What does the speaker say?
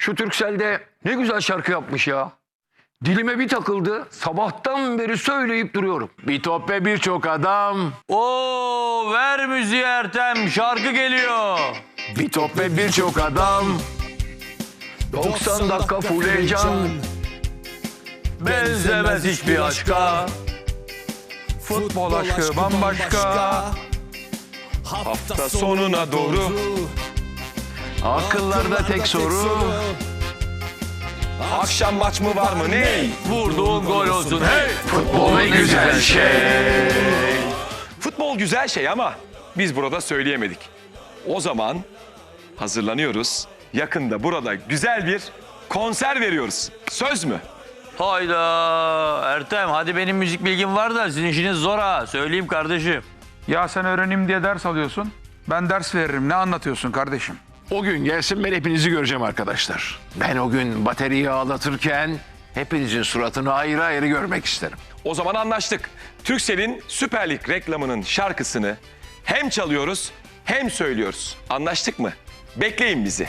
Şu Türksel'de ne güzel şarkı yapmış ya. Dilime bir takıldı. Sabahtan beri söyleyip duruyorum. Bir top ve birçok adam. Oo ver müziği Ertem şarkı geliyor. Bir top ve birçok adam. 90 dakika full heyecan. Benzemez hiçbir aşka. Futbol aşkı bambaşka. Hafta sonuna doğru. Akıllarda tek soru. Akşam maç mı var mı ne? Vurduğun gol olsun. Hey! Futbol ne güzel şey. Futbol güzel şey ama biz burada söyleyemedik. O zaman hazırlanıyoruz. Yakında burada güzel bir konser veriyoruz. Söz mü? Hayda Ertem hadi benim müzik bilgim var da sizin işiniz zor ha. Söyleyeyim kardeşim. Ya sen öğreneyim diye ders alıyorsun. Ben ders veririm. Ne anlatıyorsun kardeşim? O gün gelsin ben hepinizi göreceğim arkadaşlar. Ben o gün bataryayı ağlatırken hepinizin suratını ayrı ayrı görmek isterim. O zaman anlaştık. Türksel'in Süper Lig reklamının şarkısını hem çalıyoruz hem söylüyoruz. Anlaştık mı? Bekleyin bizi.